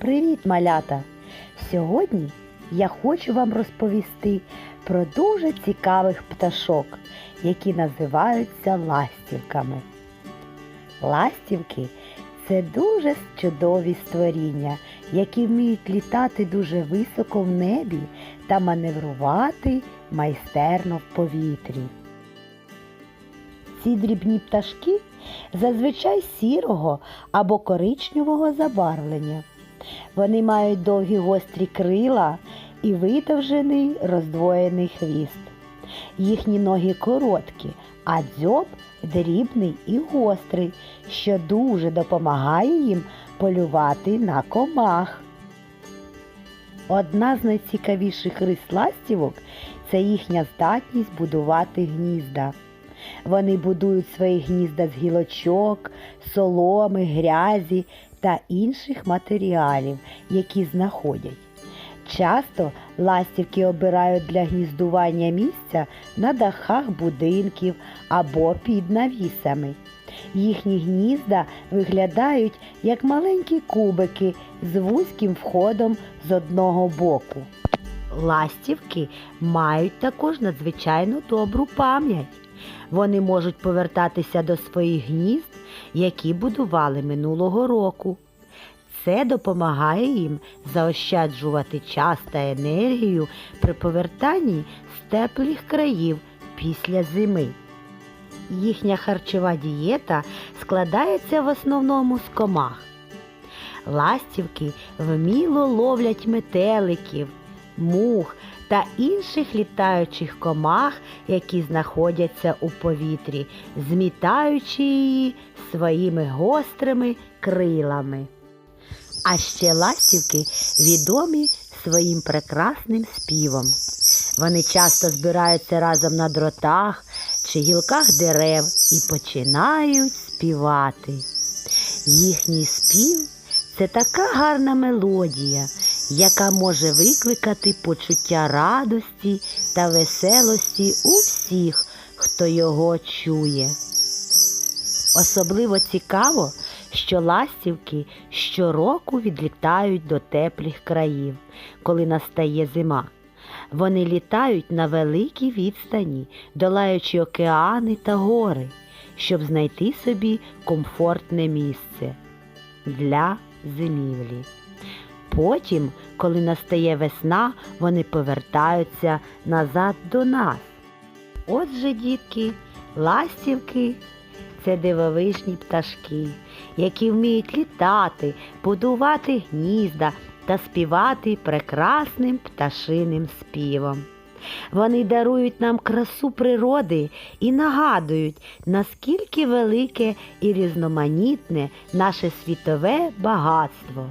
Привіт, малята! Сьогодні я хочу вам розповісти про дуже цікавих пташок, які називаються ластівками. Ластівки це дуже чудові створіння, які вміють літати дуже високо в небі та маневрувати майстерно в повітрі. Ці дрібні пташки зазвичай сірого або коричневого забарвлення. Вони мають довгі гострі крила і видовжений роздвоєний хвіст. Їхні ноги короткі, а дзьоб дрібний і гострий, що дуже допомагає їм полювати на комах. Одна з найцікавіших рис ластівок це їхня здатність будувати гнізда. Вони будують свої гнізда з гілочок, соломи, грязі та інших матеріалів, які знаходять. Часто ластівки обирають для гніздування місця на дахах будинків або під навісами. Їхні гнізда виглядають як маленькі кубики з вузьким входом з одного боку. Ластівки мають також надзвичайно добру пам'ять. Вони можуть повертатися до своїх гнізд, які будували минулого року. Це допомагає їм заощаджувати час та енергію при повертанні з теплих країв після зими. Їхня харчова дієта складається в основному з комах. Ластівки вміло ловлять метеликів, мух та інших літаючих комах, які знаходяться у повітрі, змітаючи її своїми гострими крилами. А ще ластівки відомі своїм прекрасним співом. Вони часто збираються разом на дротах чи гілках дерев і починають співати. Їхній спів це така гарна мелодія, яка може викликати почуття радості та веселості у всіх, хто його чує. Особливо цікаво, що ластівки щороку відлітають до теплих країв, коли настає зима. Вони літають на великій відстані, долаючи океани та гори, щоб знайти собі комфортне місце для зимівлі. Потім, коли настає весна, вони повертаються назад до нас. Отже, дітки, ластівки це дивовижні пташки, які вміють літати, будувати гнізда та співати прекрасним пташиним співом. Вони дарують нам красу природи і нагадують, наскільки велике і різноманітне наше світове багатство.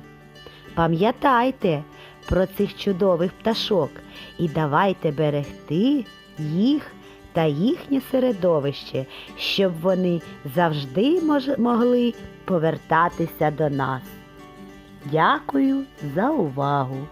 Пам'ятайте про цих чудових пташок і давайте берегти їх та їхнє середовище, щоб вони завжди могли повертатися до нас. Дякую за увагу!